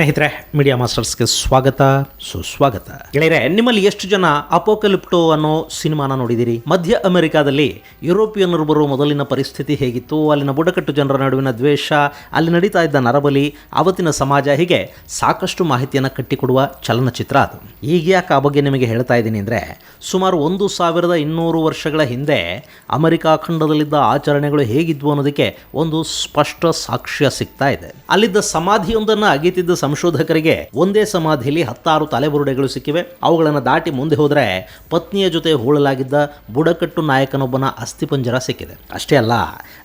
ಸ್ನೇಹಿತರೆ ಮೀಡಿಯಾ ಮಾಸ್ಟರ್ಸ್ಗೆ ಸ್ವಾಗತ, ಸುಸ್ವಾಗತ. ಗೆಳೆಯರೆ, ನಿಮ್ಮಲ್ಲಿ ಎಷ್ಟು ಜನ ಅಪೋಕಲಿಪ್ಟೋ ಅನ್ನೋ ಸಿನಿಮಾನ ನೋಡಿದಿರಿ ಮಧ್ಯ ಅಮೆರಿಕಾದಲ್ಲಿ ಯುರೋಪಿಯನ್ನರು ಬರುವ ಮೊದಲಿನ ಪರಿಸ್ಥಿತಿ ಹೇಗಿತ್ತು? ಅಲ್ಲಿನ ಬುಡಕಟ್ಟು ಜನರ ನಡುವಿನ ದ್ವೇಷ, ಅಲ್ಲಿ ನಡೀತಾ ಇದ್ದ ನರಬಲಿ ಅವತ್ತಿನ ಸಮಾಜ, ಹೀಗೆ ಸಾಕಷ್ಟು ಮಾಹಿತಿಯನ್ನು ಕಟ್ಟಿಕೊಡುವ ಚಲನಚಿತ್ರ ಅದು. ಈಗ ಯಾಕೆ ಆ ಬಗ್ಗೆ ನಿಮಗೆ ಹೇಳ್ತಾ ಇದ್ದೀನಿ ಅಂದರೆ, ಸುಮಾರು ಒಂದು ಸಾವಿರದ ಇನ್ನೂರು ವರ್ಷಗಳ ಹಿಂದೆ ಅಮೆರಿಕಾ ಖಂಡದಲ್ಲಿದ್ದ ಆಚರಣೆಗಳು ಹೇಗಿದ್ವು ಅನ್ನೋದಕ್ಕೆ ಒಂದು ಸ್ಪಷ್ಟ ಸಾಕ್ಷ್ಯ ಸಿಗ್ತಾ ಇದೆ. ಅಲ್ಲಿದ್ದ ಸಮಾಧಿಯೊಂದನ್ನು ಅಗೀತಿದ್ದ ಸಂಶೋಧಕರಿಗೆ ಒಂದೇ ಸಮಾಧಿಯಲ್ಲಿ ಹತ್ತಾರು ತಲೆಬುರುಡೆಗಳು ಸಿಕ್ಕಿವೆ. ಅವುಗಳನ್ನು ದಾಟಿ ಮುಂದೆ ಹೋದರೆ ಪತ್ನಿಯ ಜೊತೆ ಹೂಳಲಾಗಿದ್ದ ಬುಡಕಟ್ಟು ನಾಯಕನೊಬ್ಬನ ಅಸ್ಥಿಪಂಜರ ಸಿಕ್ಕಿದೆ. ಅಷ್ಟೇ ಅಲ್ಲ,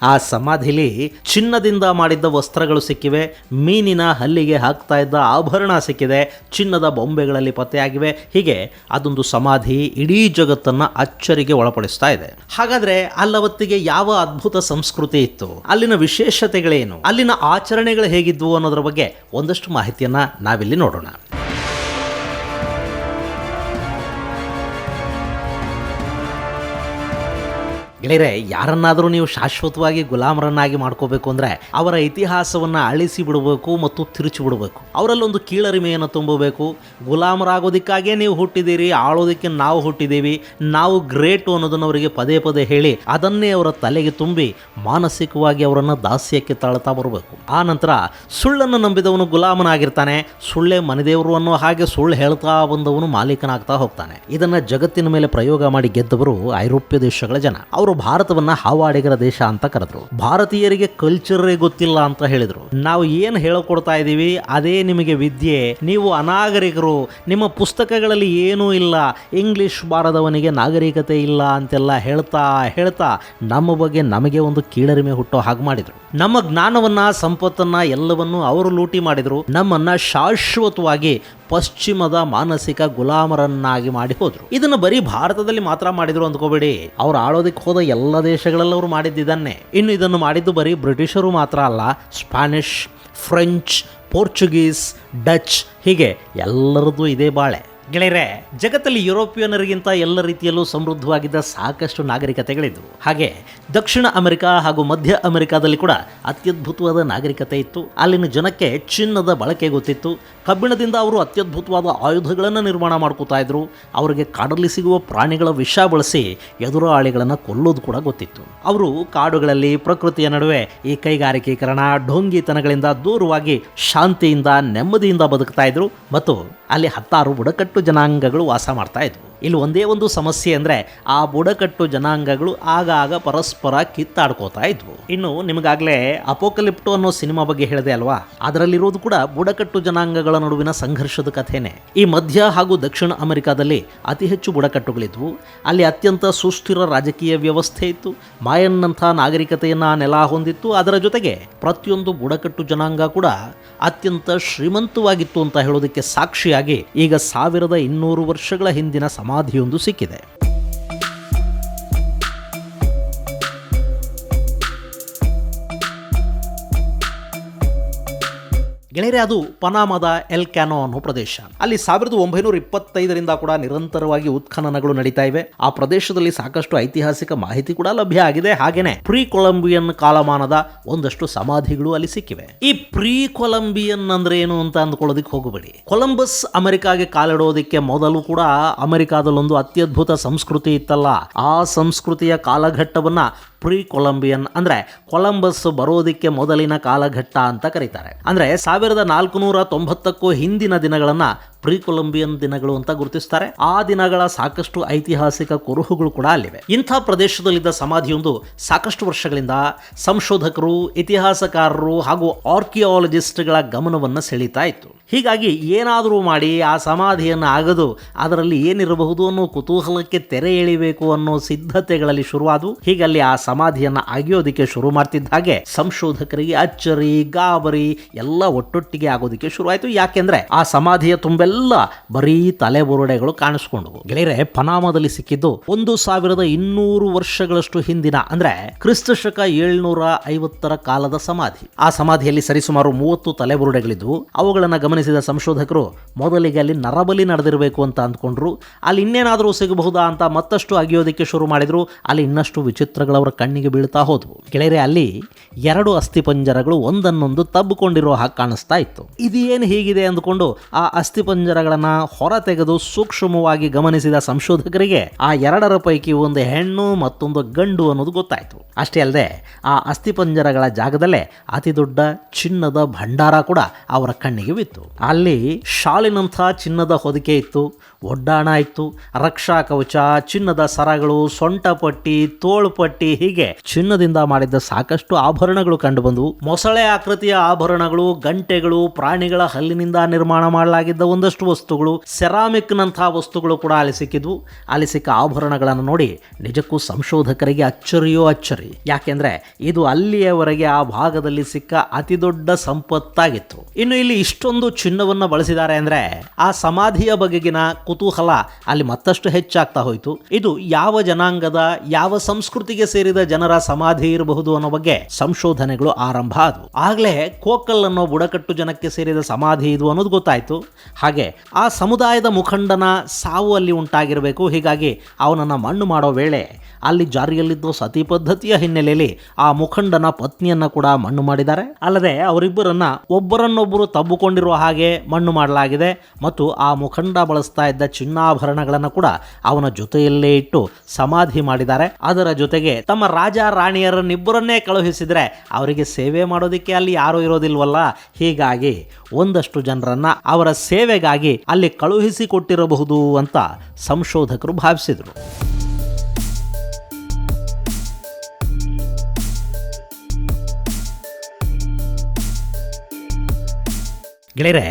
ಆ ಸಮಾಧಿಲಿ ಚಿನ್ನದಿಂದ ಮಾಡಿದ್ದ ವಸ್ತ್ರಗಳು ಸಿಕ್ಕಿವೆ. ಮೀನಿನ ಹಲ್ಲಿಗೆ ಹಾಕ್ತಾ ಇದ್ದ ಆಭರಣ ಸಿಕ್ಕಿದೆ. ಚಿನ್ನದ ಬೊಂಬೆಗಳಲ್ಲಿ ಪತ್ತೆಯಾಗಿವೆ. ಹೀಗೆ ಅದೊಂದು ಸಮಾಧಿ ಇಡೀ ಜಗತ್ತನ್ನ ಅಚ್ಚರಿಗೆ ಒಳಪಡಿಸ್ತಾ ಇದೆ. ಹಾಗಾದ್ರೆ ಅಲ್ಲವತ್ತಿಗೆ ಯಾವ ಅದ್ಭುತ ಸಂಸ್ಕೃತಿ ಇತ್ತು? ಅಲ್ಲಿನ ವಿಶೇಷತೆಗಳೇನು? ಅಲ್ಲಿನ ಆಚರಣೆಗಳು ಹೇಗಿದ್ವು ಅನ್ನೋದ್ರ ಬಗ್ಗೆ ಒಂದಷ್ಟು ಮಾಹಿತಿಯನ್ನ ನಾವಿಲ್ಲಿ ನೋಡೋಣ. ಗೆಳೆಯರೆ, ಯಾರನ್ನಾದರೂ ನೀವು ಶಾಶ್ವತವಾಗಿ ಗುಲಾಮರನ್ನಾಗಿ ಮಾಡ್ಕೋಬೇಕು ಅಂದರೆ ಅವರ ಇತಿಹಾಸವನ್ನು ಅಳಿಸಿ ಬಿಡಬೇಕು ಮತ್ತು ತಿರುಚಿ ಬಿಡಬೇಕು. ಅವರಲ್ಲೊಂದು ಕೀಳರಿಮೆಯನ್ನು ತುಂಬಬೇಕು. ಗುಲಾಮರಾಗೋದಕ್ಕಾಗೇ ನೀವು ಹುಟ್ಟಿದ್ದೀರಿ, ಆಳೋದಕ್ಕೆ ನಾವು ಹುಟ್ಟಿದ್ದೀವಿ, ನಾವು ಗ್ರೇಟು ಅನ್ನೋದನ್ನು ಅವರಿಗೆ ಪದೇ ಪದೇ ಹೇಳಿ ಅದನ್ನೇ ಅವರ ತಲೆಗೆ ತುಂಬಿ ಮಾನಸಿಕವಾಗಿ ಅವರನ್ನು ದಾಸ್ಯಕ್ಕೆ ತಳ್ತಾ ಬರಬೇಕು. ಆ ನಂತರ ಸುಳ್ಳನ್ನು ನಂಬಿದವನು ಗುಲಾಮನಾಗಿರ್ತಾನೆ, ಸುಳ್ಳೆ ಮನೆದೇವರು ಅನ್ನೋ ಹಾಗೆ ಸುಳ್ಳು ಹೇಳ್ತಾ ಬಂದವನು ಮಾಲೀಕನಾಗ್ತಾ ಹೋಗ್ತಾನೆ. ಇದನ್ನು ಜಗತ್ತಿನ ಮೇಲೆ ಪ್ರಯೋಗ ಮಾಡಿ ಗೆದ್ದವರು ಐರೋಪ್ಯ ದೇಶಗಳ ಜನ. ಅವರು ಭಾರತವನ್ನ ಹಾವಾಡಿಗರ ದೇಶ ಅಂತ ಕರೆದ್ರು. ಭಾರತೀಯರಿಗೆ ಕಲ್ಚರೇ ಗೊತ್ತಿಲ್ಲ ಅಂತ ಹೇಳಿದ್ರು. ನಾವು ಏನು ಹೇಳಿಕೊಡ್ತಾ ಇದ್ದೀವಿ ಅದೇ ನಿಮಗೆ ವಿದ್ಯೆ. ನೀವು ಅನಾಗರಿಕರು, ನಿಮ್ಮ ಪುಸ್ತಕಗಳಲ್ಲಿ ಏನೂ ಇಲ್ಲ. ಇಂಗ್ಲಿಷ್ ಬಾರದವನಿಗೆ ನಾಗರಿಕತೆ ಇಲ್ಲ ಅಂತೆಲ್ಲ ಹೇಳ್ತಾ ಹೇಳ್ತಾ ನಮ್ಮ ಬಗ್ಗೆ ನಮಗೆ ಒಂದು ಕೀಳರಿಮೆ ಹುಟ್ಟೋ ಹಾಗೆ ಮಾಡಿದ್ರು. ನಮ್ಮ ಜ್ಞಾನವನ್ನ, ಸಂಪತ್ತನ್ನ ಎಲ್ಲವನ್ನೂ ಅವರು ಲೂಟಿ ಮಾಡಿದ್ರು. ನಮ್ಮನ್ನ ಶಾಶ್ವತವಾಗಿ ಪಶ್ಚಿಮದ ಮಾನಸಿಕ ಗುಲಾಮರನ್ನಾಗಿ ಮಾಡಿ ಹೋದರು. ಇದನ್ನು ಬರೀ ಭಾರತದಲ್ಲಿ ಮಾತ್ರ ಮಾಡಿದ್ರು ಅಂದ್ಕೋಬೇಡಿ. ಅವ್ರು ಆಳೋದಕ್ಕೆ ಹೋದ ಎಲ್ಲ ದೇಶಗಳಲ್ಲಿ ಅವರು ಮಾಡಿದ್ದಿದ್ದನ್ನೇ ಇನ್ನು ಇದನ್ನು ಮಾಡಿದ್ದು ಬರೀ ಬ್ರಿಟಿಷರು ಮಾತ್ರ ಅಲ್ಲ, ಸ್ಪ್ಯಾನಿಷ್, ಫ್ರೆಂಚ್, ಪೋರ್ಚುಗೀಸ್, ಡಚ್ ಹೀಗೆ ಎಲ್ಲರದ್ದು ಇದೇ ಬಾಳೆ. ಗೆಳೆಯರೆ, ಜಗತ್ತಲ್ಲಿ ಯುರೋಪಿಯನ್ನರಿಗಿಂತ ಎಲ್ಲ ರೀತಿಯಲ್ಲೂ ಸಮೃದ್ಧವಾಗಿದ್ದ ಸಾಕಷ್ಟು ನಾಗರಿಕತೆಗಳಿದ್ವು. ಹಾಗೆ ದಕ್ಷಿಣ ಅಮೆರಿಕ ಹಾಗೂ ಮಧ್ಯ ಅಮೆರಿಕಾದಲ್ಲಿ ಕೂಡ ಅತ್ಯದ್ಭುತವಾದ ನಾಗರಿಕತೆ ಇತ್ತು. ಅಲ್ಲಿನ ಜನಕ್ಕೆ ಚಿನ್ನದ ಬಳಕೆ ಗೊತ್ತಿತ್ತು. ಕಬ್ಬಿಣದಿಂದ ಅವರು ಅತ್ಯದ್ಭುತವಾದ ಆಯುಧಗಳನ್ನು ನಿರ್ಮಾಣ ಮಾಡ್ಕೋತಾ ಇದ್ರು. ಅವರಿಗೆ ಕಾಡಲ್ಲಿ ಸಿಗುವ ಪ್ರಾಣಿಗಳ ವಿಷ ಬಳಸಿ ಎದುರಾಳಿಗಳನ್ನು ಕೊಲ್ಲೋದು ಕೂಡ ಗೊತ್ತಿತ್ತು. ಅವರು ಕಾಡುಗಳಲ್ಲಿ ಪ್ರಕೃತಿಯ ನಡುವೆ ಈ ಕೈಗಾರಿಕೀಕರಣ ಢೋಂಗಿತನಗಳಿಂದ ದೂರವಾಗಿ ಶಾಂತಿಯಿಂದ ನೆಮ್ಮದಿಯಿಂದ ಬದುಕ್ತಾ ಇದ್ರು. ಮತ್ತು ಅಲ್ಲಿ ಹತ್ತಾರು ಬುಡಕಟ್ಟು ಜನಾಂಗಗಳು ವಾಸ ಮಾಡ್ತಾ ಇದ್ವು. ಇಲ್ಲಿ ಒಂದೇ ಒಂದು ಸಮಸ್ಯೆ ಅಂದರೆ ಆ ಬುಡಕಟ್ಟು ಜನಾಂಗಗಳು ಆಗಾಗ ಪರಸ್ಪರ ಕಿತ್ತಾಡ್ಕೋತಾ ಇದ್ವು. ಇನ್ನು ನಿಮಗಾಗಲೇ ಅಪೋಕಲಿಪ್ಟು ಅನ್ನೋ ಸಿನಿಮಾ ಬಗ್ಗೆ ಹೇಳಿದೆ ಅಲ್ವಾ? ಅದರಲ್ಲಿರೋದು ಕೂಡ ಬುಡಕಟ್ಟು ಜನಾಂಗಗಳ ನಡುವಿನ ಸಂಘರ್ಷದ ಕಥೆನೇ. ಈ ಮಧ್ಯ ಹಾಗೂ ದಕ್ಷಿಣ ಅಮೆರಿಕಾದಲ್ಲಿ ಅತಿ ಹೆಚ್ಚು ಬುಡಕಟ್ಟುಗಳಿದ್ವು. ಅಲ್ಲಿ ಅತ್ಯಂತ ಸುಸ್ಥಿರ ರಾಜಕೀಯ ವ್ಯವಸ್ಥೆ ಇತ್ತು. ಮಾಯನ್ನಂಥ ನಾಗರಿಕತೆಯನ್ನು ನೆಲ ಹೊಂದಿತ್ತು. ಅದರ ಜೊತೆಗೆ ಪ್ರತಿಯೊಂದು ಬುಡಕಟ್ಟು ಜನಾಂಗ ಕೂಡ ಅತ್ಯಂತ ಶ್ರೀಮಂತವಾಗಿತ್ತು ಅಂತ ಹೇಳೋದಕ್ಕೆ ಸಾಕ್ಷಿಯಾಗಿ ಈಗ ಸಾವಿರದ ಇನ್ನೂರು ವರ್ಷಗಳ ಹಿಂದಿನ ಸಮಾಧಿಯೊಂದು ಸಿಕ್ಕಿದೆ. ಗೆಳೆಯರೆ, ಅದು ಪನಾಮದ ಎಲ್ ಕ್ಯಾನೋ ಅನ್ನೋ ಪ್ರದೇಶ. ಅಲ್ಲಿ ಸಾವಿರದ ಒಂಬೈನೂರ ಇಪ್ಪತ್ತೈದರಿಂದ ಕೂಡ ನಿರಂತರವಾಗಿ ಉತ್ಖನನಗಳು ನಡೀತಾ ಇವೆ. ಆ ಪ್ರದೇಶದಲ್ಲಿ ಸಾಕಷ್ಟು ಐತಿಹಾಸಿಕ ಮಾಹಿತಿ ಕೂಡ ಲಭ್ಯ ಆಗಿದೆ. ಹಾಗೇನೆ ಪ್ರೀ ಕೊಲಂಬಿಯನ್ ಕಾಲಮಾನದ ಒಂದಷ್ಟು ಸಮಾಧಿಗಳು ಅಲ್ಲಿ ಸಿಕ್ಕಿವೆ. ಈ ಪ್ರೀ ಕೊಲಂಬಿಯನ್ ಅಂದ್ರೆ ಏನು ಅಂತ ಅಂದ್ಕೊಳ್ಳೋದಕ್ಕೆ ಹೋಗಬೇಡಿ. ಕೊಲಂಬಸ್ ಅಮೆರಿಕಾಗೆ ಕಾಲಿಡೋದಕ್ಕೆ ಮೊದಲು ಕೂಡ ಅಮೆರಿಕಾದಲ್ಲೊಂದು ಅತ್ಯದ್ಭುತ ಸಂಸ್ಕೃತಿ ಇತ್ತಲ್ಲ. ಆ ಸಂಸ್ಕೃತಿಯ ಕಾಲಘಟ್ಟವನ್ನ ಪ್ರೀ ಕೊಲಂಬಿಯನ್ ಅಂದ್ರೆ ಕೊಲಂಬಸ್ ಬರೋದಕ್ಕೆ ಮೊದಲಿನ ಕಾಲಘಟ್ಟ ಅಂತ ಕರೀತಾರೆ. ಅಂದ್ರೆ ಸಾವಿರದ ನಾಲ್ಕುನೂರ ತೊಂಬತ್ತಕ್ಕೂ ಹಿಂದಿನ ದಿನಗಳನ್ನ ಪ್ರೀ ಕೊಲಂಬಿಯನ್ ದಿನಗಳು ಅಂತ ಗುರುತಿಸ್ತಾರೆ. ಆ ದಿನಗಳ ಸಾಕಷ್ಟು ಐತಿಹಾಸಿಕ ಕುರುಹುಗಳು ಕೂಡ ಅಲ್ಲಿವೆ. ಇಂಥ ಪ್ರದೇಶದಲ್ಲಿದ್ದ ಸಮಾಧಿಯೊಂದು ಸಾಕಷ್ಟು ವರ್ಷಗಳಿಂದ ಸಂಶೋಧಕರು, ಇತಿಹಾಸಕಾರರು ಹಾಗೂ ಆರ್ಕಿಯಾಲಜಿಸ್ಟ್ಗಳ ಗಮನವನ್ನು ಸೆಳೀತಾ ಇತ್ತು. ಹೀಗಾಗಿ ಏನಾದರೂ ಮಾಡಿ ಆ ಸಮಾಧಿಯನ್ನು ಆಗದು, ಅದರಲ್ಲಿ ಏನಿರಬಹುದು ಅನ್ನೋ ಕುತೂಹಲಕ್ಕೆ ತೆರೆ ಎಳಿಬೇಕು ಅನ್ನೋ ಸಿದ್ಧತೆಗಳಲ್ಲಿ ಶುರುವಾದವು ಹೀಗಲ್ಲಿ ಆ ಸಮಾಧಿಯನ್ನು ಅಗಿಯೋದಕ್ಕೆ ಶುರು ಮಾಡ್ತಿದ್ದ ಹಾಗೆ ಸಂಶೋಧಕರಿಗೆ ಅಚ್ಚರಿ, ಗಾಬರಿ ಎಲ್ಲ ಒಟ್ಟೊಟ್ಟಿಗೆ ಆಗೋದಕ್ಕೆ ಶುರುವಾಯಿತು. ಯಾಕೆಂದ್ರೆ ಆ ಸಮಾಧಿಯ ತುಂಬೆಲ್ಲ ಎಲ್ಲ ಬರೀ ತಲೆಬುರುಡೆಗಳು ಕಾಣಿಸ್ಕೊಂಡವು ಗೆಳೆಯರೆ, ಪನಾಮದಲ್ಲಿ ಸಿಕ್ಕಿದ್ದು ಒಂದು ಸಾವಿರದ ಇನ್ನೂರು ವರ್ಷಗಳಷ್ಟು ಹಿಂದಿನ, ಅಂದ್ರೆ ಕ್ರಿಸ್ತ ಶಕ ಏಳ್ನೂರ ಐವತ್ತರ ಕಾಲದ ಸಮಾಧಿ. ಆ ಸಮಾಧಿಯಲ್ಲಿ ಸರಿಸುಮಾರು ಮೂವತ್ತು ತಲೆಬುರುಡೆಗಳಿದ್ವು ಅವುಗಳನ್ನು ಗಮನಿಸಿದ ಸಂಶೋಧಕರು, ಮೊದಲಿಗೆ ಅಲ್ಲಿ ನರಬಲಿ ನಡೆದಿರಬೇಕು ಅಂತ ಅಂದ್ಕೊಂಡ್ರು. ಅಲ್ಲಿ ಇನ್ನೇನಾದರೂ ಸಿಗಬಹುದಾ ಅಂತ ಮತ್ತಷ್ಟು ಅಗಿಯೋದಕ್ಕೆ ಶುರು ಮಾಡಿದ್ರು. ಅಲ್ಲಿ ಇನ್ನಷ್ಟು ವಿಚಿತ್ರಗಳವರ ಕಣ್ಣಿಗೆ ಬೀಳ್ತಾ ಹೋದ್ವು. ಗೆಳೆಯರೆ, ಅಲ್ಲಿ ಎರಡು ಅಸ್ಥಿಪಂಜರಗಳು ಒಂದನ್ನೊಂದು ತಬ್ಬಿಕೊಂಡಿರೋ ಹಾಗೆ ಕಾಣಿಸ್ತಾ ಇತ್ತು. ಇದೇನು ಹೀಗಿದೆ ಅಂದ್ಕೊಂಡು ಆ ಅಸ್ಥಿಪಂಜರಗಳನ್ನ ಹೊರ ತೆಗೆದು ಸೂಕ್ಷ್ಮವಾಗಿ ಗಮನಿಸಿದ ಸಂಶೋಧಕರಿಗೆ ಆ ಎರಡರ ಪೈಕಿ ಒಂದು ಹೆಣ್ಣು ಮತ್ತೊಂದು ಗಂಡು ಅನ್ನೋದು ಗೊತ್ತಾಯಿತು. ಅಷ್ಟೇ ಅಲ್ಲದೆ ಆ ಅಸ್ಥಿಪಂಜರಗಳ ಜಾಗದಲ್ಲೇ ಅತಿ ದೊಡ್ಡ ಚಿನ್ನದ ಭಂಡಾರ ಕೂಡ ಅವರ ಕಣ್ಣಿಗೆ ಬಿತ್ತು. ಅಲ್ಲಿ ಶಾಲಿನಂಥ ಚಿನ್ನದ ಹೊದಿಕೆ ಇತ್ತು. ಒಡ್ಡಾಣ ಇತ್ತು ರಕ್ಷಾ ಕವಚ, ಚಿನ್ನದ ಸರಗಳು ಸೊಂಟಪಟ್ಟಿ ಪಟ್ಟಿ, ತೋಳು ಪಟ್ಟಿ, ಹೀಗೆ ಚಿನ್ನದಿಂದ ಮಾಡಿದ್ದ ಸಾಕಷ್ಟು ಆಭರಣಗಳು ಕಂಡುಬಂದವು. ಮೊಸಳೆ ಆಕೃತಿಯ ಆಭರಣಗಳು, ಗಂಟೆಗಳು, ಪ್ರಾಣಿಗಳ ಹಲ್ಲಿನಿಂದ ನಿರ್ಮಾಣ ಮಾಡಲಾಗಿದ್ದ ಒಂದಷ್ಟು ವಸ್ತುಗಳು, ಸೆರಾಮಿಕ್ನಂತಹ ವಸ್ತುಗಳು ಕೂಡ ಅಲ್ಲಿ ಸಿಕ್ಕಿದ್ವು. ಸಿಕ್ಕ ಆಭರಣಗಳನ್ನು ನೋಡಿ ನಿಜಕ್ಕೂ ಸಂಶೋಧಕರಿಗೆ ಅಚ್ಚರಿಯೋ ಅಚ್ಚರಿ. ಯಾಕೆಂದ್ರೆ ಇದು ಅಲ್ಲಿಯವರೆಗೆ ಆ ಭಾಗದಲ್ಲಿ ಸಿಕ್ಕ ಅತಿ ದೊಡ್ಡ ಸಂಪತ್ತಾಗಿತ್ತು. ಇನ್ನು ಇಲ್ಲಿ ಇಷ್ಟೊಂದು ಚಿನ್ನವನ್ನು ಬಳಸಿದ್ದಾರೆ ಅಂದ್ರೆ ಆ ಸಮಾಧಿಯ ಬಗೆಗಿನ ಕುತೂಹಲ ಅಲ್ಲಿ ಮತ್ತಷ್ಟು ಹೆಚ್ಚಾಗ್ತಾ ಹೋಯಿತು. ಇದು ಯಾವ ಜನಾಂಗದ, ಯಾವ ಸಂಸ್ಕೃತಿಗೆ ಸೇರಿದ ಜನರ ಸಮಾಧಿ ಇರಬಹುದು ಅನ್ನೋ ಬಗ್ಗೆ ಸಂಶೋಧನೆಗಳು ಆರಂಭ ಆದವು. ಆಗ್ಲೇ ಕೋಕಲ್ ಅನ್ನೋ ಬುಡಕಟ್ಟು ಜನಕ್ಕೆ ಸೇರಿದ ಸಮಾಧಿ ಇದು ಅನ್ನೋದು ಗೊತ್ತಾಯ್ತು. ಹಾಗೆ ಆ ಸಮುದಾಯದ ಮುಖಂಡನ ಸಾವು ಅಲ್ಲಿ ಉಂಟಾಗಿರಬೇಕು. ಹೀಗಾಗಿ ಅವನನ್ನ ಮಣ್ಣು ಮಾಡೋ ವೇಳೆ ಅಲ್ಲಿ ಜಾರಿಯಲ್ಲಿದ್ದ ಸತಿ ಪದ್ಧತಿಯ ಹಿನ್ನೆಲೆಯಲ್ಲಿ ಆ ಮುಖಂಡನ ಪತ್ನಿಯನ್ನ ಕೂಡ ಮಣ್ಣು ಮಾಡಿದ್ದಾರೆ. ಅಲ್ಲದೆ ಅವರಿಬ್ಬರನ್ನ ಒಬ್ಬರನ್ನೊಬ್ಬರು ತಬ್ಬಿಕೊಂಡಿರುವ ಹಾಗೆ ಮಣ್ಣು ಮಾಡಲಾಗಿದೆ ಮತ್ತು ಆ ಮುಖಂಡ ಬಳಸ್ತಾ ಇದ್ದ ಚಿನ್ನಾಭರಣಗಳನ್ನು ಕೂಡ ಅವನ ಜೊತೆಯಲ್ಲೇ ಇಟ್ಟು ಸಮಾಧಿ ಮಾಡಿದ್ದಾರೆ. ಅದರ ಜೊತೆಗೆ ತಮ್ಮ ರಾಜ ರಾಣಿಯರನ್ನಿಬ್ಬರನ್ನೇ ಕಳುಹಿಸಿದ್ರೆ ಅವರಿಗೆ ಸೇವೆ ಮಾಡೋದಕ್ಕೆ ಅಲ್ಲಿ ಯಾರೂ ಇರೋದಿಲ್ವಲ್ಲ? ಹೀಗಾಗಿ ಒಂದಷ್ಟು ಜನರನ್ನ ಅವರ ಸೇವೆಗಾಗಿ ಅಲ್ಲಿ ಕಳುಹಿಸಿಕೊಟ್ಟಿರಬಹುದು ಅಂತ ಸಂಶೋಧಕರು ಭಾವಿಸಿದರು. ಗೆಳೆಯರೆ,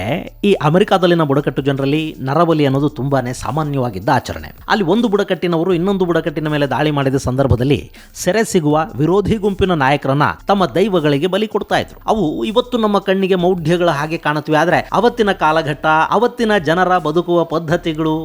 ಈ ಅಮೆರಿಕಾದಲ್ಲಿನ ಬುಡಕಟ್ಟು ಜನರಲ್ಲಿ ನರಬಲಿ ಅನ್ನೋದು ತುಂಬಾನೇ ಸಾಮಾನ್ಯವಾಗಿದ್ದ ಆಚರಣೆ. ಅಲ್ಲಿ ಒಂದು ಬುಡಕಟ್ಟಿನವರು ಇನ್ನೊಂದು ಬುಡಕಟ್ಟಿನ ಮೇಲೆ ದಾಳಿ ಮಾಡಿದ ಸಂದರ್ಭದಲ್ಲಿ ಸೆರೆ ಸಿಗುವ ವಿರೋಧಿ ಗುಂಪಿನ ನಾಯಕರನ್ನ ತಮ್ಮ ದೈವಗಳಿಗೆ ಬಲಿ ಕೊಡ್ತಾ ಇದ್ರು. ಅವು ಇವತ್ತು ನಮ್ಮ ಕಣ್ಣಿಗೆ ಮೌಢ್ಯಗಳ ಹಾಗೆ ಕಾಣುತ್ತವೆ, ಆದರೆ ಅವತ್ತಿನ ಕಾಲಘಟ್ಟ, ಅವತ್ತಿನ ಜನರ ಬದುಕುವ ಪದ್ಧತಿಗಳು,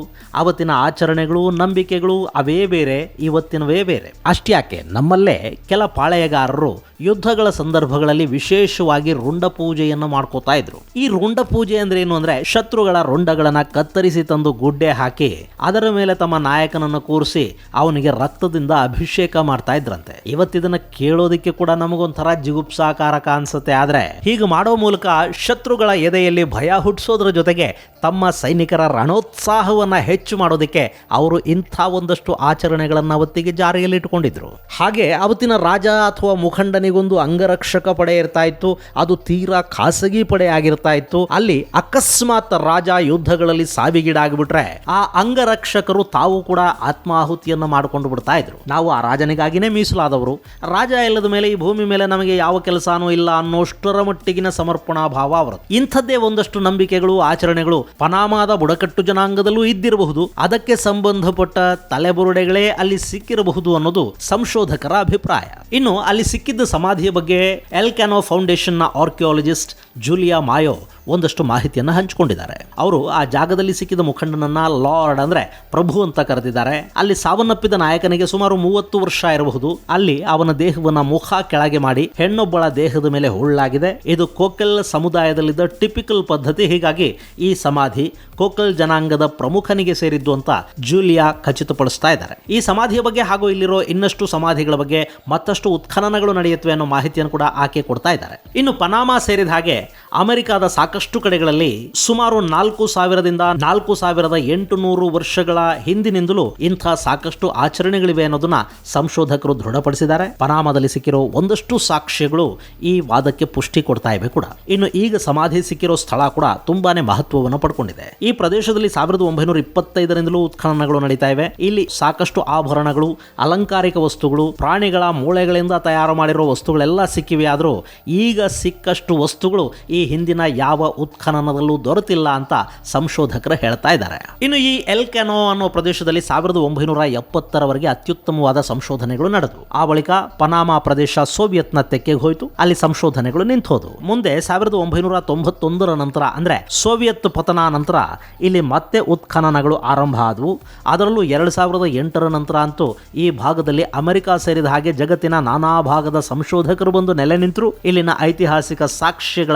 ಅವತ್ತಿನ ಆಚರಣೆಗಳು, ನಂಬಿಕೆಗಳು ಅವೇ ಬೇರೆ, ಇವತ್ತಿನವೇ ಬೇರೆ. ಅಷ್ಟ್ಯಾಕೆ ನಮ್ಮಲ್ಲೇ ಕೆಲ ಪಾಳೆಯಗಾರರು ಯುದ್ಧಗಳ ಸಂದರ್ಭಗಳಲ್ಲಿ ವಿಶೇಷವಾಗಿ ರುಂಡ ಪೂಜೆಯನ್ನು ಮಾಡ್ಕೋತಾ ಇದ್ರು. ಈ ಪೂಜೆ ಅಂದ್ರೆ ಏನು ಅಂದ್ರೆ ಶತ್ರುಗಳ ರೊಂಡಗಳನ್ನ ಕತ್ತರಿಸಿ ತಂದು ಗುಡ್ಡೆ ಹಾಕಿ ಅದರ ಮೇಲೆ ತಮ್ಮ ನಾಯಕನನ್ನು ಕೂರಿಸಿ ಅವನಿಗೆ ರಕ್ತದಿಂದ ಅಭಿಷೇಕ ಮಾಡ್ತಾ ಇದ್ರಂತೆ. ಇವತ್ತಿದನ್ನ ಕೇಳೋದಿಕ್ಕೆ ಕೂಡ ನಮಗೊಂಥರ ಜಿಗುಪ್ಸಾಕಾರಕ ಅನ್ಸುತ್ತೆ ಆದ್ರೆ ಹೀಗೆ ಮಾಡೋ ಮೂಲಕ ಶತ್ರುಗಳ ಎದೆಯಲ್ಲಿ ಭಯ ಹುಟ್ಟಿಸೋದ್ರ ಜೊತೆಗೆ ತಮ್ಮ ಸೈನಿಕರ ರಣೋತ್ಸಾಹವನ್ನ ಹೆಚ್ಚು ಮಾಡೋದಕ್ಕೆ ಅವರು ಇಂಥ ಒಂದಷ್ಟು ಆಚರಣೆಗಳನ್ನ ಅವತ್ತಿಗೆ ಜಾರಿಯಲ್ಲಿ ಇಟ್ಕೊಂಡಿದ್ರು. ಹಾಗೆ ಅವತ್ತಿನ ರಾಜ ಅಥವಾ ಮುಖಂಡನಿಗೊಂದು ಅಂಗರಕ್ಷಕ ಪಡೆ ಇರ್ತಾ ಇತ್ತು. ಅದು ತೀರಾ ಖಾಸಗಿ ಪಡೆ ಆಗಿರ್ತಾ ಇತ್ತು. ಅಲ್ಲಿ ಅಕಸ್ಮಾತ್ ರಾಜ ಯುದ್ಧಗಳಲ್ಲಿ ಸಾವಿಗೀಡಾಗ್ಬಿಟ್ರೆ ಆ ಅಂಗರಕ್ಷಕರು ತಾವು ಕೂಡ ಆತ್ಮಾಹುತಿಯನ್ನು ಮಾಡಿಕೊಂಡು ಬಿಡ್ತಾ ಇದ್ರು. ನಾವು ಆ ರಾಜನಿಗಾಗಿನೇ ಮೀಸಲಾದವರು. ರಾಜ ಇಲ್ಲದ ಮೇಲೆ, ಈ ಭೂಮಿ ಮೇಲೆ ನಮಗೆ ಯಾವ ಕೆಲಸನೂ ಇಲ್ಲ ಅನ್ನೋಷ್ಟರ ಮಟ್ಟಿಗಿನ ಸಮರ್ಪಣಾ ಭಾವ ಅವರದ್ದು. ಇಂಥದ್ದೇ ಒಂದಷ್ಟು ನಂಬಿಕೆಗಳು, ಆಚರಣೆಗಳು ಪನಾಮಾದ ಬುಡಕಟ್ಟು ಜನಾಂಗದಲ್ಲೂ ಇದ್ದಿರಬಹುದು. ಅದಕ್ಕೆ ಸಂಬಂಧಪಟ್ಟ ತಲೆಬುರುಡೆಗಳೇ ಅಲ್ಲಿ ಸಿಕ್ಕಿರಬಹುದು ಅನ್ನೋದು ಸಂಶೋಧಕರ ಅಭಿಪ್ರಾಯ. ಇನ್ನು ಅಲ್ಲಿ ಸಿಕ್ಕಿದ್ದ ಸಮಾಧಿಯ ಬಗ್ಗೆ ಎಲ್ ಕ್ಯಾನೋ ಫೌಂಡೇಶನ್ನ ಆರ್ಕಿಯಾಲಜಿಸ್ಟ್ ಜೂಲಿಯಾ ಮಾಯೋ ಒಂದಷ್ಟು ಮಾಹಿತಿಯನ್ನು ಹಂಚಿಕೊಂಡಿದ್ದಾರೆ. ಅವರು ಆ ಜಾಗದಲ್ಲಿ ಸಿಕ್ಕಿದ ಮುಖಂಡನನ್ನ ಲಾರ್ಡ್ ಅಂದ್ರೆ ಪ್ರಭು ಅಂತ ಕರೆದಿದ್ದಾರೆ. ಅಲ್ಲಿ ಸಾವನ್ನಪ್ಪಿದ ನಾಯಕನಿಗೆ ಸುಮಾರು ಮೂವತ್ತು ವರ್ಷ ಇರಬಹುದು. ಅಲ್ಲಿ ಅವನ ದೇಹವನ್ನ ಮುಖ ಕೆಳಗೆ ಮಾಡಿ ಹೆಣ್ಣೊಬ್ಬಳ ದೇಹದ ಮೇಲೆ ಹುಳ್ಳಾಗಿದೆ. ಇದು ಕೋಕಲ್ ಸಮುದಾಯದಲ್ಲಿದ್ದ ಟಿಪಿಕಲ್ ಪದ್ಧತಿ. ಹೀಗಾಗಿ ಈ ಸಮಾಧಿ ಕೋಕಲ್ ಜನಾಂಗದ ಪ್ರಮುಖನಿಗೆ ಸೇರಿದ್ದು ಅಂತ ಜೂಲಿಯಾ ಖಚಿತಪಡಿಸ್ತಾ ಇದ್ದಾರೆ. ಈ ಸಮಾಧಿಯ ಬಗ್ಗೆ ಹಾಗೂ ಇಲ್ಲಿರೋ ಇನ್ನಷ್ಟು ಸಮಾಧಿಗಳ ಬಗ್ಗೆ ಮತ್ತಷ್ಟು ಉತ್ಖನನಗಳು ನಡೆಯುತ್ತವೆ ಅನ್ನೋ ಮಾಹಿತಿಯನ್ನು ಕೂಡ ಆಕೆ ಕೊಡ್ತಾ ಇದ್ದಾರೆ. ಇನ್ನು ಪನಾಮಾ ಸೇರಿದ ಹಾಗೆ ಅಮೆರಿಕಾದ ಸಾಕಷ್ಟು ಕಡೆಗಳಲ್ಲಿ ಸುಮಾರು ನಾಲ್ಕು ಸಾವಿರದಿಂದ ನಾಲ್ಕು ಸಾವಿರದ ಎಂಟು ನೂರು ವರ್ಷಗಳ ಹಿಂದಿನಿಂದಲೂ ಇಂಥ ಸಾಕಷ್ಟು ಆಚರಣೆಗಳಿವೆ ಅನ್ನೋದನ್ನ ಸಂಶೋಧಕರು ದೃಢಪಡಿಸಿದ್ದಾರೆ. ಪನಾಮದಲ್ಲಿ ಸಿಕ್ಕಿರೋ ಒಂದಷ್ಟು ಸಾಕ್ಷ್ಯಗಳು ಈ ವಾದಕ್ಕೆ ಪುಷ್ಟಿ ಕೊಡ್ತಾ ಇವೆ ಕೂಡ. ಇನ್ನು ಈಗ ಸಮಾಧಿ ಸಿಕ್ಕಿರೋ ಸ್ಥಳ ಕೂಡ ತುಂಬಾನೇ ಮಹತ್ವವನ್ನು ಪಡ್ಕೊಂಡಿದೆ. ಈ ಪ್ರದೇಶದಲ್ಲಿ ಸಾವಿರದ ಒಂಬೈನೂರ ಇಪ್ಪತ್ತೈದರಿಂದಲೂ ಉತ್ಖನನಗಳು ನಡೀತಾ ಇವೆ. ಇಲ್ಲಿ ಸಾಕಷ್ಟು ಆಭರಣಗಳು, ಅಲಂಕಾರಿಕ ವಸ್ತುಗಳು, ಪ್ರಾಣಿಗಳ ಮೂಳೆಗಳಿಂದ ತಯಾರು ಮಾಡಿರೋ ವಸ್ತುಗಳೆಲ್ಲ ಸಿಕ್ಕಿವೆ. ಆದರೂ ಈಗ ಸಿಕ್ಕಷ್ಟು ವಸ್ತುಗಳು ಈ ಹಿಂದಿನ ಯಾವ ಉತ್ಖನನದಲ್ಲೂ ದೊರೆತಿಲ್ಲ ಅಂತ ಸಂಶೋಧಕರು ಹೇಳ್ತಾ ಇದ್ದಾರೆ. ಇನ್ನು ಈ ಎಲ್ ಕ್ಯಾನೋ ಅನ್ನೋ ಪ್ರದೇಶದಲ್ಲಿ ಸಾವಿರದ ಒಂಬೈನೂರ ಎಪ್ಪತ್ತರವರೆಗೆ ಅತ್ಯುತ್ತಮವಾದ ಸಂಶೋಧನೆಗಳು ನಡೆದವು. ಆ ಬಳಿಕ ಪನಾಮಾ ಪ್ರದೇಶ ಸೋವಿಯತ್ನ ತೆಕ್ಕೆಗೆ ಹೋಯಿತು. ಅಲ್ಲಿ ಸಂಶೋಧನೆಗಳು ನಿಂತೋದು ಮುಂದೆ ಸಾವಿರದ ಒಂಬೈನೂರ ತೊಂಬತ್ತೊಂದರ ನಂತರ, ಅಂದ್ರೆ ಸೋವಿಯತ್ ಪತನ ನಂತರ ಇಲ್ಲಿ ಮತ್ತೆ ಉತ್ಖನನಗಳು ಆರಂಭ ಆದವು. ಅದರಲ್ಲೂ ಎರಡು ಸಾವಿರದ ಎಂಟರ ನಂತರ ಅಂತೂ ಈ ಭಾಗದಲ್ಲಿ ಅಮೆರಿಕ ಸೇರಿದ ಹಾಗೆ ಜಗತ್ತಿನ ನಾನಾ ಭಾಗದ ಸಂಶೋಧಕರು ಬಂದು ನೆಲೆ ನಿಂತರು. ಇಲ್ಲಿನ ಐತಿಹಾಸಿಕ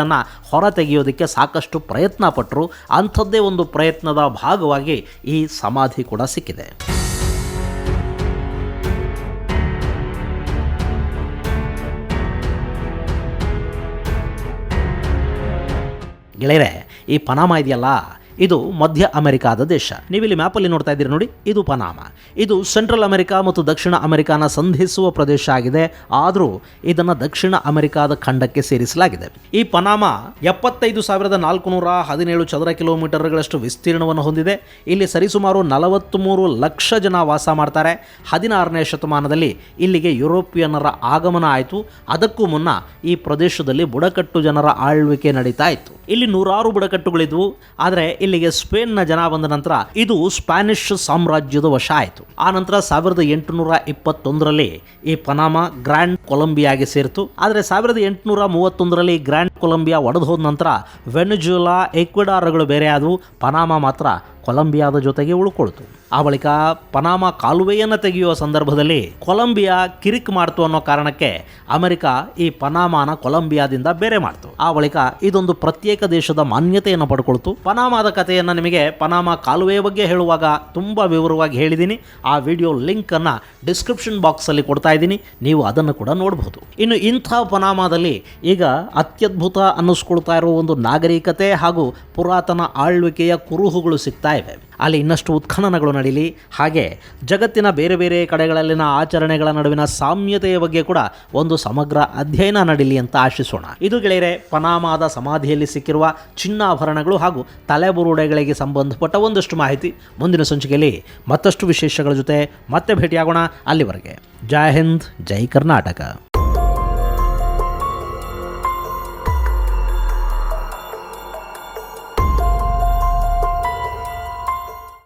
ಸಾಕ್ಷ್ಯಗಳನ್ನು ಹೊರ ತೆಗೆಯೋದಕ್ಕೆ ಸಾಕಷ್ಟು ಪ್ರಯತ್ನ ಪಟ್ಟರು ಅಂಥದ್ದೇ ಒಂದು ಪ್ರಯತ್ನದ ಭಾಗವಾಗಿ ಈ ಸಮಾಧಿ ಕೂಡ ಸಿಕ್ಕಿದೆ. ಗೆಳೆಯರೆ, ಈ ಪನಾಮ ಇದೆಯಲ್ಲ? ಇದು ಮಧ್ಯ ಅಮೆರಿಕಾದ ದೇಶ. ನೀವಿಲ್ಲಿ ಮ್ಯಾಪಲ್ಲಿ ನೋಡ್ತಾ ಇದ್ದೀರಿ ನೋಡಿ, ಇದು ಪನಾಮ. ಇದು ಸೆಂಟ್ರಲ್ ಅಮೆರಿಕಾ ಮತ್ತು ದಕ್ಷಿಣ ಅಮೆರಿಕಾನ ಸಂಧಿಸುವ ಪ್ರದೇಶ ಆಗಿದೆ. ಆದರೂ ಇದನ್ನು ದಕ್ಷಿಣ ಅಮೆರಿಕಾದ ಖಂಡಕ್ಕೆ ಸೇರಿಸಲಾಗಿದೆ. ಈ ಪನಾಮ ಎಪ್ಪತ್ತೈದು ಸಾವಿರದ ನಾಲ್ಕುನೂರ ಹದಿನೇಳು ಚದರ ಕಿಲೋಮೀಟರ್ಗಳಷ್ಟು ವಿಸ್ತೀರ್ಣವನ್ನು ಹೊಂದಿದೆ. ಇಲ್ಲಿ ಸರಿಸುಮಾರು ನಲವತ್ತ್ಮೂರು ಲಕ್ಷ ಜನ ವಾಸ ಮಾಡ್ತಾರೆ. ಹದಿನಾರನೇ ಶತಮಾನದಲ್ಲಿ ಇಲ್ಲಿಗೆ ಯುರೋಪಿಯನ್ನರ ಆಗಮನ ಆಯಿತು. ಅದಕ್ಕೂ ಮುನ್ನ ಈ ಪ್ರದೇಶದಲ್ಲಿ ಬುಡಕಟ್ಟು ಜನರ ಆಳ್ವಿಕೆ ನಡೀತಾ ಇತ್ತು. ಇಲ್ಲಿ ನೂರಾರು ಬುಡಕಟ್ಟುಗಳಿದ್ವು. ಆದರೆ ಇಲ್ಲಿಗೆ ಸ್ಪೇನ್ನ ಜನ ಬಂದ ನಂತರ ಇದು ಸ್ಪ್ಯಾನಿಷ್ ಸಾಮ್ರಾಜ್ಯದ ವಶ ಆಯಿತು. ಆ ನಂತರ ಸಾವಿರದ ಎಂಟುನೂರ ಇಪ್ಪತ್ತೊಂದರಲ್ಲಿ ಈ ಪನಾಮ ಗ್ರ್ಯಾಂಡ್ ಕೊಲಂಬಿಯಾಗೆ ಸೇರಿತು. ಆದರೆ ಸಾವಿರದ ಎಂಟುನೂರ ಮೂವತ್ತೊಂದರಲ್ಲಿ ಗ್ರ್ಯಾಂಡ್ ಕೊಲಂಬಿಯಾ ಒಡೆದು ಹೋದ ನಂತರ ವೆನಜುಲಾ ಎಕ್ವೆಡಾರ್ಗಳು ಬೇರೆ ಆದವು. ಪನಾಮ ಮಾತ್ರ ಕೊಲಂಬಿಯಾದ ಜೊತೆಗೆ ಉಳ್ಕೊಳ್ತು. ಆ ಬಳಿಕ ಪನಾಮ ಕಾಲುವೆಯನ್ನು ತೆಗೆಯುವ ಸಂದರ್ಭದಲ್ಲಿ ಕೊಲಂಬಿಯಾ ಕಿರಿಕ್ ಮಾಡ್ತು ಅನ್ನೋ ಕಾರಣಕ್ಕೆ ಅಮೆರಿಕ ಈ ಪನಾಮಾನ ಕೊಲಂಬಿಯಾದಿಂದ ಬೇರೆ ಮಾಡ್ತು. ಆ ಬಳಿಕ ಇದೊಂದು ಪ್ರತ್ಯೇಕ ದೇಶದ ಮಾನ್ಯತೆಯನ್ನು ಪಡ್ಕೊಳ್ತು. ಪನಾಮಾದ ಕಥೆಯನ್ನು ನಿಮಗೆ ಪನಾಮ ಕಾಲುವೆಯ ಬಗ್ಗೆ ಹೇಳುವಾಗ ತುಂಬ ವಿವರವಾಗಿ ಹೇಳಿದ್ದೀನಿ ಆ ವಿಡಿಯೋ ಲಿಂಕನ್ನು ಡಿಸ್ಕ್ರಿಪ್ಷನ್ ಬಾಕ್ಸಲ್ಲಿ ಕೊಡ್ತಾ ಇದ್ದೀನಿ. ನೀವು ಅದನ್ನು ಕೂಡ ನೋಡಬಹುದು ಇನ್ನು ಇಂಥ ಪನಾಮಾದಲ್ಲಿ ಈಗ ಅತ್ಯದ್ಭುತ ಅನ್ನಿಸ್ಕೊಳ್ತಾ ಇರುವ ಒಂದು ನಾಗರಿಕತೆ ಹಾಗೂ ಪುರಾತನ ಆಳ್ವಿಕೆಯ ಕುರುಹುಗಳು ಸಿಗ್ತಾ ಇವೆ. ಅಲ್ಲಿ ಇನ್ನಷ್ಟು ಉತ್ಖನನಗಳು ನಡೀಲಿ. ಹಾಗೆ ಜಗತ್ತಿನ ಬೇರೆ ಬೇರೆ ಕಡೆಗಳಲ್ಲಿನ ಆಚರಣೆಗಳ ನಡುವಿನ ಸಾಮ್ಯತೆಯ ಬಗ್ಗೆ ಕೂಡ ಒಂದು ಸಮಗ್ರ ಅಧ್ಯಯನ ನಡೀಲಿ ಅಂತ ಆಶಿಸೋಣ. ಇದು ಗೆಳೆಯರೆ, ಪನಾಮಾದ ಸಮಾಧಿಯಲ್ಲಿ ಸಿಕ್ಕಿರುವ ಚಿನ್ನಾಭರಣಗಳು ಹಾಗೂ ತಲೆಬುರುಡೆಗಳಿಗೆ ಸಂಬಂಧಪಟ್ಟ ಒಂದಷ್ಟು ಮಾಹಿತಿ. ಮುಂದಿನ ಸಂಚಿಕೆಯಲ್ಲಿ ಮತ್ತಷ್ಟು ವಿಶೇಷಗಳ ಜೊತೆ ಮತ್ತೆ ಭೇಟಿಯಾಗೋಣ ಅಲ್ಲಿವರೆಗೆ. ಜೈ ಹಿಂದ್, ಜೈ ಕರ್ನಾಟಕ.